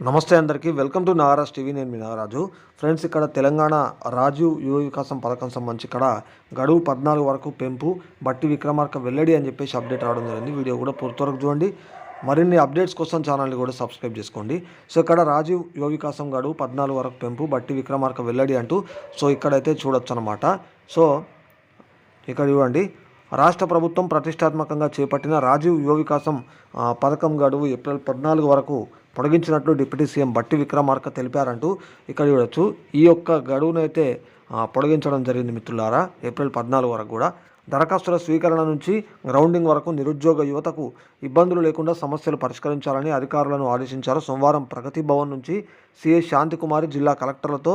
నమస్తే అందరికీ. Welcome to Nagaraj TV. నేను మీ నాగరాజు ఫ్రెండ్స్ ఇక్కడ తెలంగాణ రాజీవ్ యువ వికాసం పథకం సంబంధించి ఇక్కడ గడువు పద్నాలుగు వరకు పెంపు బట్టి విక్రమార్క వెల్లడి అని చెప్పేసి అప్డేట్ రావడం జరిగింది. వీడియో కూడా పూర్తి వరకు చూడండి. మరిన్ని అప్డేట్స్ కోసం ఛానల్ని కూడా సబ్స్క్రైబ్ చేసుకోండి. సో ఇక్కడ రాజీవ్ యువ వికాసం గడువు పద్నాలుగు వరకు పెంపు బట్టి విక్రమార్క వెల్లడి అంటూ సో ఇక్కడైతే చూడొచ్చు అనమాట సో ఇక్కడ చూడండి. రాష్ట్ర ప్రభుత్వం ప్రతిష్టాత్మకంగా చేపట్టిన రాజీవ్ యువ వికాసం పథకం గడువు ఏప్రిల్ పద్నాలుగు వరకు పొడిగించినట్లు డిప్యూటీ సీఎం బట్టి విక్రమార్క తెలిపారంటూ ఇక్కడ చూడొచ్చు. ఈ యొక్క గడువునైతే ఆ, పొడిగించడం జరిగింది మిత్రులారా ఏప్రిల్ పద్నాలుగు వరకు కూడా. దరఖాస్తుల స్వీకరణ నుంచి గ్రౌండింగ్ వరకు నిరుద్యోగ యువతకు ఇబ్బందులు లేకుండా సమస్యలు పరిష్కరించాలని అధికారులను ఆదేశించారు. సోమవారం ప్రగతి భవన్ నుంచి సిఎస్ శాంతికుమారి జిల్లా కలెక్టర్లతో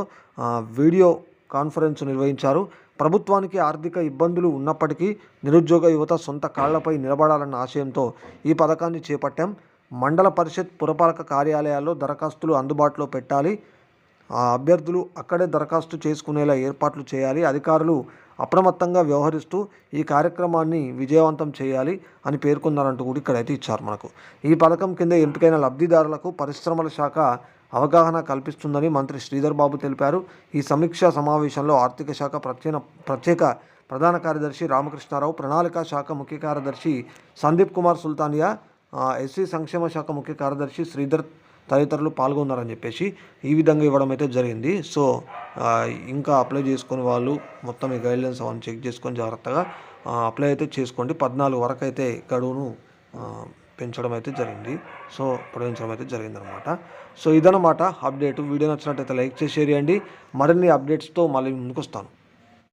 వీడియో కాన్ఫరెన్స్ నిర్వహించారు. ప్రభుత్వానికి ఆర్థిక ఇబ్బందులు ఉన్నప్పటికీ నిరుద్యోగ యువత సొంత కాళ్ళపై నిలబడాలన్న ఆశయంతో ఈ పథకాన్ని చేపట్టాం. మండల పరిషత్ పురపాలక కార్యాలయాల్లో దరఖాస్తులు అందుబాటులో పెట్టాలి. ఆ అభ్యర్థులు అక్కడే దరఖాస్తు చేసుకునేలా ఏర్పాట్లు చేయాలి. అధికారులు అప్రమత్తంగా వ్యవహరిస్తూ ఈ కార్యక్రమాన్ని విజయవంతం చేయాలి అని పేర్కొన్నారంటూ కూడా ఇక్కడైతే ఇచ్చారు మనకు. ఈ పథకం కింద ఎంపికైన లబ్ధిదారులకు పరిశ్రమల శాఖ అవగాహన కల్పిస్తుందని మంత్రి శ్రీధర్ బాబు తెలిపారు. ఈ సమీక్షా సమావేశంలో ఆర్థిక శాఖ ప్రత్యేక ప్రత్యేక ప్రధాన కార్యదర్శి రామకృష్ణారావు ప్రణాళిక శాఖ ముఖ్య కార్యదర్శి సందీప్ కుమార్ సుల్తానియా ఎస్సీ సంక్షేమ శాఖ ముఖ్య కార్యదర్శి శ్రీధర్ తదితరులు పాల్గొన్నారని చెప్పేసి ఈ విధంగా ఇవ్వడం అయితే జరిగింది. సో ఇంకా అప్లై చేసుకుని వాళ్ళు మొత్తం ఈ గైడ్లైన్స్ అవన్నీ చెక్ చేసుకొని జాగ్రత్తగా అప్లై అయితే చేసుకోండి. పద్నాలుగు వరకు అయితే గడువును పెంచడం అయితే జరిగింది. సో పొడిగించడం అయితే జరిగిందనమాట. సో ఇదనమాట అప్డేట్. వీడియో నచ్చినట్టయితే లైక్ చేసి షేర్ చేయండి. మరిన్ని అప్డేట్స్తో మళ్ళీ ముందుకు వస్తాను